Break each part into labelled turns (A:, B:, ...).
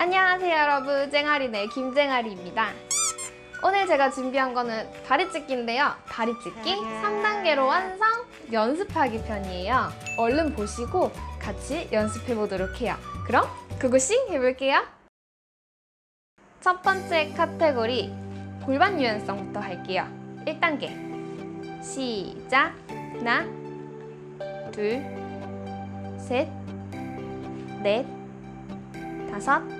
A: 안녕하세요 여러분. 쟁아리네 김쟁아리입니다. 오늘 제가 준비한 거는 다리 찢기인데요. 다리 찢기 3단계로 완성 연습하기 편이에요. 얼른 보시고 같이 연습해 보도록 해요. 그럼 그곳이 해볼게요. 첫 번째 카테고리 골반 유연성부터 할게요. 1단계. 시작. 하나 둘셋넷 다섯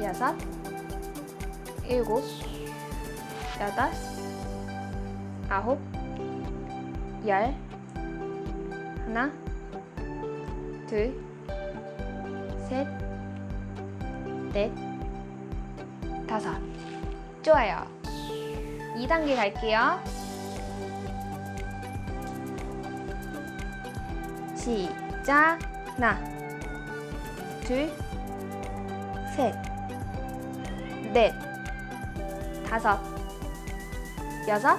A: 여섯, 일곱, 여덟, 아홉, 열, 하나, 둘, 셋, 넷, 다섯. 좋아요. 2단계 갈게요. 시작. 하나, 둘, 셋, 넷, 다섯, 여섯,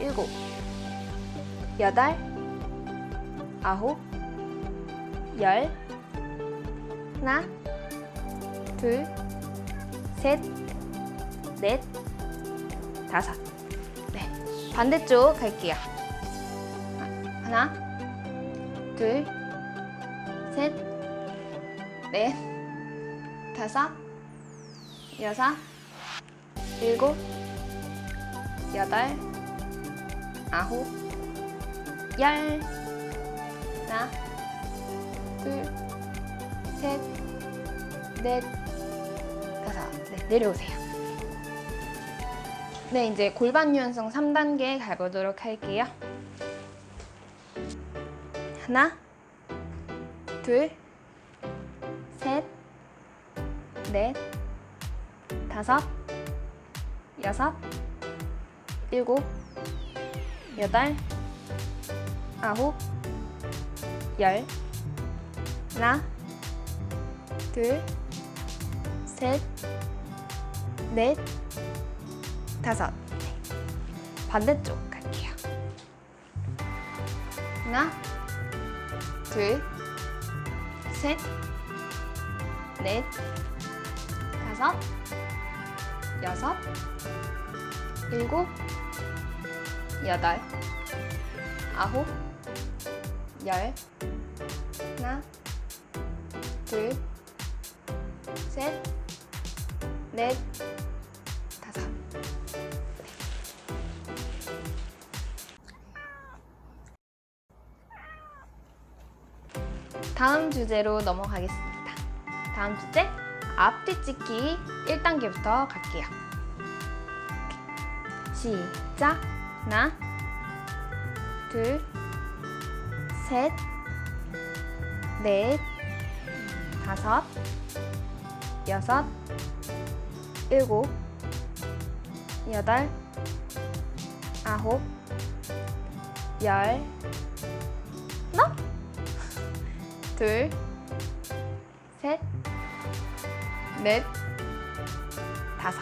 A: 일곱, 여덟, 아홉, 열, 하나, 둘, 셋, 넷, 다섯. 네, 반대쪽 갈게요. 하나, 둘, 셋, 넷, 다섯, 여섯, 일곱, 여덟, 아홉, 열. 하나, 둘, 셋, 넷, 다섯. 네, 내려오세요. 네, 이제 골반 유연성 3단계 가보도록 할게요. 하나, 둘, 셋, 넷, 다섯, 여섯, 일곱, 여덟, 아홉, 열. 하나, 둘, 셋, 넷, 다섯. 네. 반대쪽 갈게요. 하나, 둘, 셋, 넷, 다섯, 여섯, 일곱, 여덟, 아홉, 열, 하나, 둘, 셋, 넷, 다섯. 다음 주제로 넘어가겠습니다. 다음 주제 앞뒤 찍기 1단계부터 갈게요. 시작. 하나, 둘, 셋, 넷, 다섯, 여섯, 일곱, 여덟, 아홉, 열, 하나, 둘, 셋, 넷, 다섯.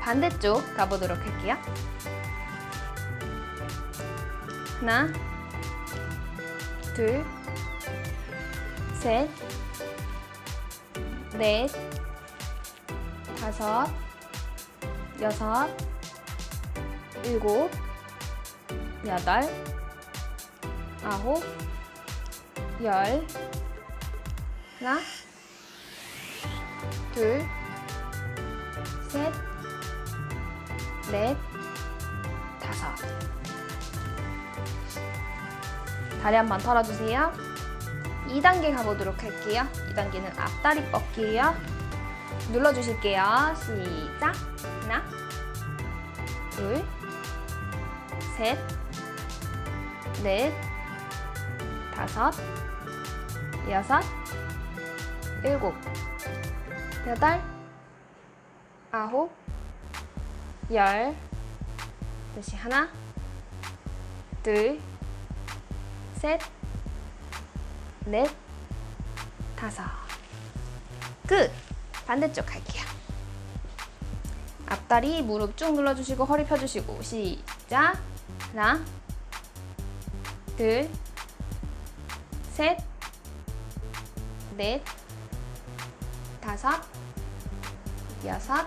A: 반대쪽 가보도록 할게요. 하나, 둘, 셋, 넷, 다섯, 여섯, 일곱, 여덟, 아홉, 열, 하나, 둘, 셋, 넷, 다섯. 다리 한 번 털어주세요. 2단계 가보도록 할게요. 2단계는 앞다리 뻗기예요. 눌러주실게요. 시작. 하나, 둘, 셋, 넷, 다섯, 여섯, 일곱, 여덟, 아홉, 열. 다시 하나, 둘, 셋, 넷, 다섯. 끝! 반대쪽 할게요. 앞다리 무릎 쭉 눌러주시고 허리 펴주시고 시작. 하나, 둘, 셋, 넷, 다섯, 여섯,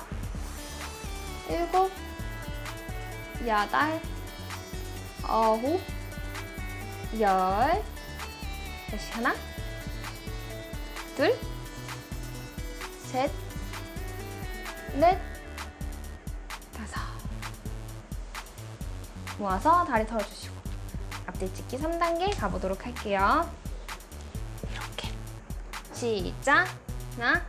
A: 일곱, 여덟, 아홉, 열. 다시 하나, 둘, 셋, 넷, 다섯. 모아서 다리 털어주시고 앞뒤 찍기 3단계 가보도록 할게요. 이렇게 시작. 하나,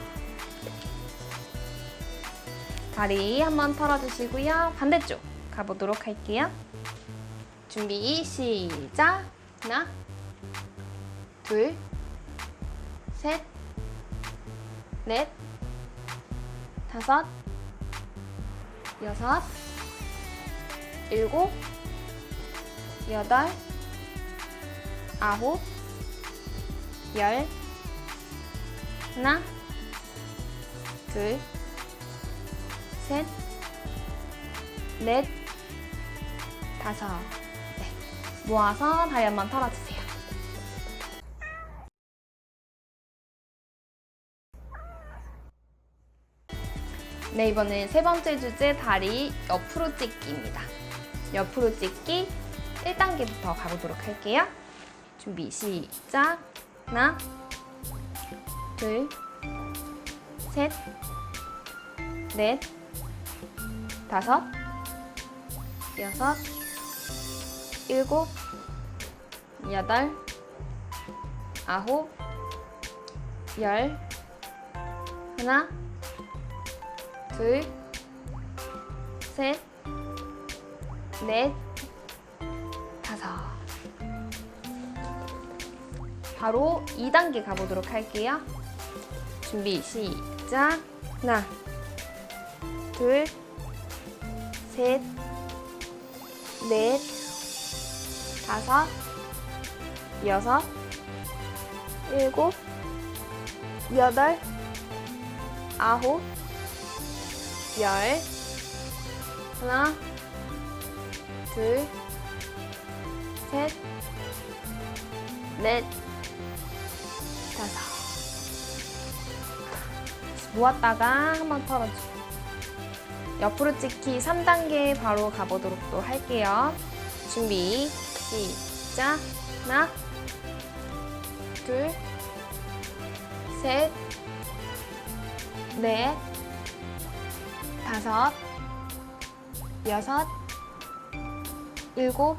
A: 다리 한번 털어주시고요. 반대쪽 가보도록 할게요. 준비 시작. 하나, 둘, 셋, 넷, 다섯, 여섯, 일곱, 여덟, 아홉, 열, 하나, 둘, 셋, 넷, 다섯. 네. 모아서 다리 한번 털어주세요. 네, 이번엔 세 번째 주제 다리 옆으로 찍기입니다. 옆으로 찍기 1단계부터 가보도록 할게요. 준비 시작. 하나, 둘, 셋, 넷, 다섯, 여섯, 일곱, 여덟, 아홉, 열, 하나, 둘, 셋, 넷, 다섯. 바로 2단계 가보도록 할게요. 준비 시작. 하나, 둘, 셋, 넷, 다섯, 여섯, 일곱, 여덟, 아홉, 열, 하나, 둘, 셋, 넷, 다섯. 모았다가 한 번 털어주고. 옆으로 찍기 3단계 바로 가보도록 또 할게요. 준비, 시작. 하나, 둘, 셋, 넷, 다섯, 여섯, 일곱,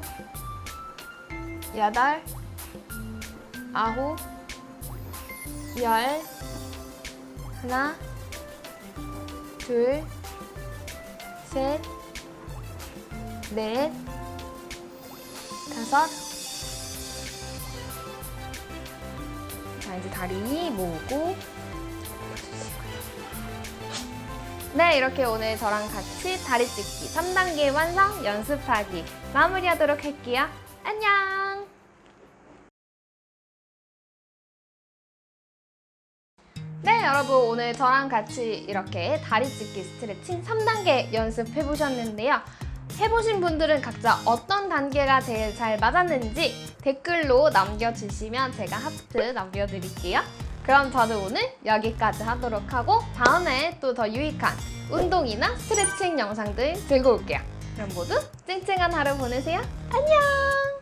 A: 여덟, 아홉, 열, 하나, 둘, 셋, 넷, 다섯. 자, 이제 다리 모으고. 네, 이렇게 오늘 저랑 같이 다리 찢기 3단계 완성 연습하기 마무리하도록 할게요. 안녕! 네, 여러분 오늘 저랑 같이 이렇게 다리 찢기 스트레칭 3단계 연습해 보셨는데요. 해보신 분들은 각자 어떤 단계가 제일 잘 맞았는지 댓글로 남겨주시면 제가 하트 남겨드릴게요. 그럼 저는 오늘 여기까지 하도록 하고 다음에 또 더 유익한 운동이나 스트레칭 영상들 들고 올게요. 그럼 모두 쨍쨍한 하루 보내세요. 안녕!